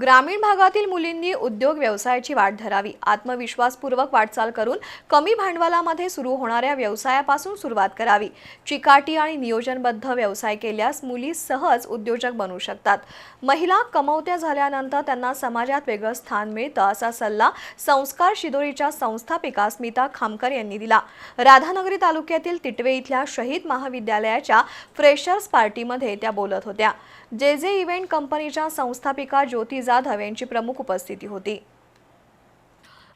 ग्रामीण भागातील मुलींनी उद्योग व्यवसायाची वाट धरावी आत्मविश्वासपूर्वक वाटचाल करून कमी भांडवलामध्ये सुरू होणाऱ्या व्यवसायापासून सुरुवात करावी. चिकाटी आणि नियोजनबद्ध व्यवसाय केल्यास मुली सहज उद्योजक बनू शकतात. महिला कमवत्या झाल्यानंतर त्यांना समाजात वेगळं स्थान मिळतं असा सल्ला संस्कार शिदोरीच्या संस्थापिका स्मिता खामकर यांनी दिला. राधानगरी तालुक्यातील तिटवे इथल्या शहीद महाविद्यालयाच्या फ्रेशर्स पार्टीमध्ये त्या बोलत होत्या. जे जे इव्हेंट कंपनीच्या संस्थापिका ज्योती जाधव यांची प्रमुख उपस्थिती होती.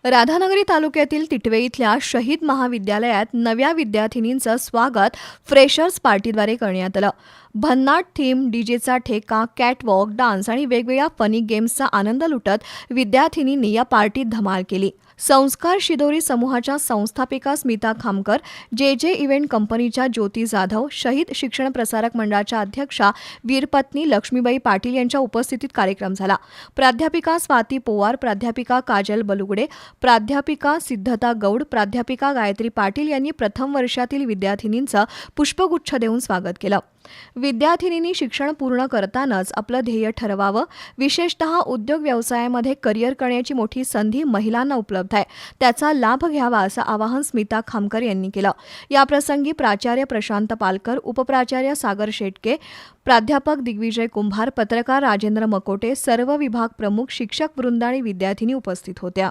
राधानगरी तालुक्यातील तिटवे इथल्या शहीद महाविद्यालयात नव्या विद्यार्थिनींचं स्वागत फ्रेशर्स पार्टीद्वारे करण्यात आलं. भन्नाट थीम डीजेचा ठेका कॅटवॉक डान्स आणि वेगवेगळ्या फनी गेम्सचा आनंद लुटत विद्यार्थिनींनी या पार्टीत धमाल केली. संस्कार शिदोरी समूहाच्या संस्थापिका स्मिता खामकर जे जे इव्हेंट कंपनीच्या ज्योती जाधव शहीद शिक्षण प्रसारक मंडळाच्या अध्यक्षा वीरपत्नी लक्ष्मीबाई पाटील यांच्या उपस्थितीत कार्यक्रम झाला. प्राध्यापिका स्वाती पोवार प्राध्यापिका काजल बलुगडे प्राध्यापिका सिद्धता गौड प्राध्यापिका गायत्री पाटील यांनी प्रथम वर्षातील विद्यार्थिनींचं पुष्पगुच्छ देऊन स्वागत केलं. विद्यार्थिनींनी शिक्षण पूर्ण करतानाच आपलं ध्येय ठरवावं. विशेषतः उद्योग व्यवसायामध्ये करिअर करण्याची मोठी संधी महिलांना उपलब्ध आहे. त्याचा लाभ घ्यावा असं आवाहन स्मिता खामकर यांनी केलं. याप्रसंगी प्राचार्य प्रशांत पालकर उपप्राचार्य सागर शेटके प्राध्यापक दिग्विजय कुंभार पत्रकार राजेंद्र मकोटे सर्व विभाग प्रमुख शिक्षक वृंद आणि विद्यार्थिनी उपस्थित होत्या.